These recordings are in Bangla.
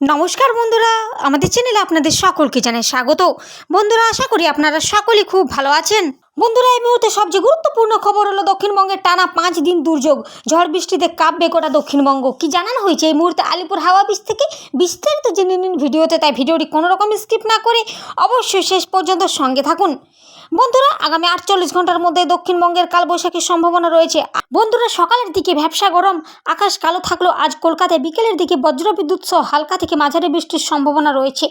নমস্কার বন্ধুরা, আমাদের চ্যানেলে আপনাদের সকলকে জানাই স্বাগত। বন্ধুরা, আশা করি আপনারা সকলেই খুব ভালো আছেন। বন্ধুরা, এই মুহূর্তে সবচেয়ে গুরুত্বপূর্ণ খবর হলো দক্ষিণবঙ্গের টানা পাঁচ দিন দুর্যোগ। ঝড় বৃষ্টিতে কাঁপবে গোটা দক্ষিণবঙ্গ। কি জানানো হয়েছে এই মুহূর্তে আলিপুর হাওয়া বীজ থেকে? বিস্তারিত জেনে নিন ভিডিওতে, তাই ভিডিওটি কোনো রকম স্কিপ না করে অবশ্যই শেষ পর্যন্ত সঙ্গে থাকুন। বন্ধুরা, আগামী আটচল্লিশ ঘণ্টার মধ্যে দক্ষিণবঙ্গের কালবৈশাখীর সম্ভাবনা রয়েছে বন্ধুরা, সকালের দিকে ভ্যাবসা গরম, আকাশ কালো থাকলেও আজ কলকাতায় বিকেলের দিকে বজ্রবিদ্যুৎ সহ হালকা থেকে মাঝারি বৃষ্টির সম্ভাবনা রয়েছে।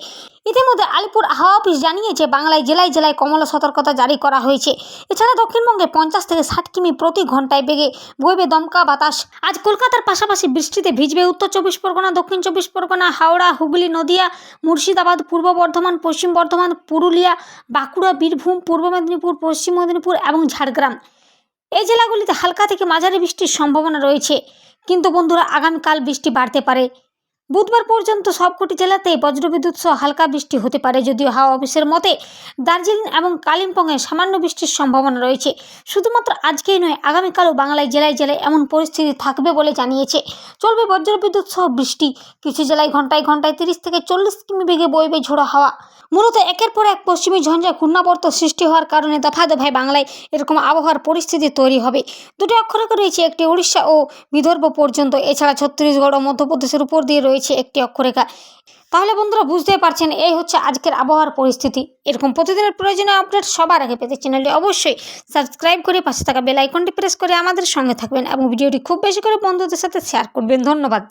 ইতিমধ্যে আলিপুর হাওয়া অফিস জানিয়েছে, বাংলায় জেলায় জেলায় কমলা সতর্কতা জারি করা হয়েছে। এছাড়া দক্ষিণবঙ্গে পঞ্চাশ থেকে ষাট কিমি প্রতি ঘন্টায় বেগে বইবে দমকা বাতাস। আজ কলকাতার পাশাপাশি বৃষ্টিতে ভিজবে উত্তর চব্বিশ পরগনা, দক্ষিণ চব্বিশ পরগনা, হাওড়া, হুগলি, নদিয়া, মুর্শিদাবাদ, পূর্ব বর্ধমান, পশ্চিম বর্ধমান, পুরুলিয়া, বাঁকুড়া, বীরভূম, পূর্ব মেদিনীপুর, পশ্চিম মেদিনীপুর এবং ঝাড়গ্রাম। এই জেলাগুলিতে হালকা থেকে মাঝারি বৃষ্টির সম্ভাবনা রয়েছে। কিন্তু বন্ধুরা আগামীকাল বৃষ্টি বাড়তে পারে। বুধবার পর্যন্ত সবকটি জেলাতেই বজ্রবিদ্যুৎ সহ হালকা বৃষ্টি হতে পারে যদিও হাওয়া অফিসের মতে দার্জিলিং এবং কালিম্পংয়ে সামান্য বৃষ্টির সম্ভাবনা রয়েছে। শুধুমাত্র আজকেই নয়, আগামীকালও বাংলায় জেলায় জেলায় এমন পরিস্থিতি থাকবে বলে জানিয়েছে। চলবে বজ্রবিদ্যুৎ সহ বৃষ্টি। কিছু জেলায় ঘন্টায় ঘন্টায় তিরিশ থেকে চল্লিশ কিমি বেগে বইবে ঝোড়ো হাওয়া। মূলত একের পর এক পশ্চিমী ঝঞ্ঝা ঘূর্ণাবর্ত সৃষ্টি হওয়ার কারণে দফা দফায় বাংলায় এরকম আবহাওয়ার পরিস্থিতি তৈরি হবে। দুটি অক্ষরেখা রয়েছে, একটি উড়িষ্যা ও বিদর্ভ পর্যন্ত। এছাড়া ছত্তিশগড় ও মধ্যপ্রদেশের উপর দিয়ে রয়েছে একটি অক্ষরেখা। তাহলে বন্ধুরা বুঝতে পারছেন, এই হচ্ছে আজকের আবহাওয়ার পরিস্থিতি। এরকম প্রতিদিনের প্রয়োজনীয় আপডেট সবার আগে পেতে চ্যানেলটি অবশ্যই সাবস্ক্রাইব করে পাশে থাকা বেল আইকনটি প্রেস করে আমাদের সঙ্গে থাকবেন এবং ভিডিওটি খুব বেশি করে বন্ধুদের সাথে শেয়ার করবেন। ধন্যবাদ।